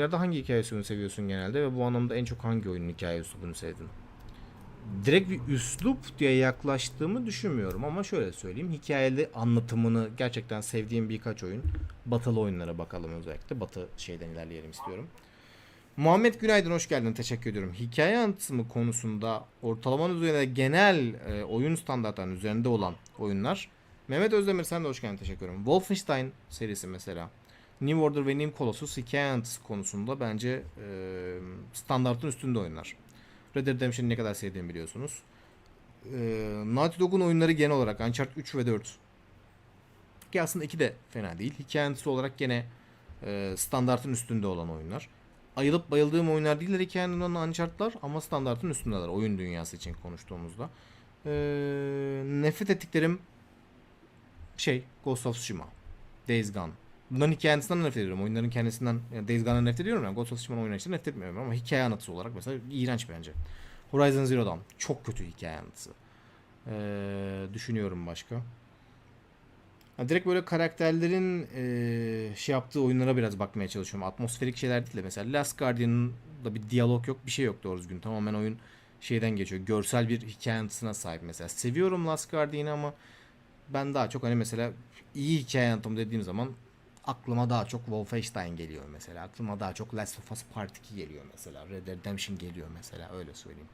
oyunlarda hangi hikaye üslubunu seviyorsun genelde ve bu anlamda en çok hangi oyunun hikaye üslubunu sevdin? Direkt bir üslup diye yaklaştığımı düşünmüyorum ama şöyle söyleyeyim. Hikayeli anlatımını gerçekten sevdiğim birkaç oyun. Batılı oyunlara bakalım özellikle. Batı şeyden ilerleyelim istiyorum. Muhammed Günaydın hoş geldin. Teşekkür ediyorum. Hikaye anlatımı konusunda ortalamanın üzerinde genel e, oyun standartlarının üzerinde olan oyunlar. Mehmet Özdemir sen de hoş geldin. Teşekkür ederim. Wolfenstein serisi mesela. New Order ve New Colossus hikaye anlatısı konusunda bence e, standartın üstünde oyunlar. Red Dead Redemption'ı ne kadar sevdiğimi biliyorsunuz. E, Naughty Dog'un oyunları genel olarak Uncharted 3 ve 4 ki aslında iki de fena değil. Hikaye anlatısı olarak gene e, standartın üstünde olan oyunlar. Ayılıp bayıldığım oyunlar değiller hikayenin olan Uncharted'lar ama standartın üstündeler oyun dünyası için konuştuğumuzda. E, nefret ettiklerim şey Ghost of Tsushima, Days Gone. Bunların hikayesinden nefret ediyorum. Oyunların kendisinden yani Days Gone'dan nefret ediyorum. Yani Ghost of Tsushima'nın oynayışından nefret etmiyorum ama hikaye anlatısı olarak mesela iğrenç bence. Horizon Zero Dawn çok kötü hikaye anlatısı. Ee, düşünüyorum başka. Ha, direkt böyle karakterlerin ee, şey yaptığı oyunlara biraz bakmaya çalışıyorum. Atmosferik şeyler değil de mesela Last Guardian'da bir diyalog yok, bir şey yok doğru düzgün. Tamamen oyun şeyden geçiyor. Görsel bir hikaye anlatısına sahip mesela. Seviyorum Last Guardian'ı ama ben daha çok hani mesela iyi hikaye anlatımı dediğim zaman aklıma daha çok Wolfenstein geliyor mesela. Aklıma daha çok Last of Us Part 2 geliyor mesela. Red Dead Redemption geliyor mesela. Öyle söyleyeyim.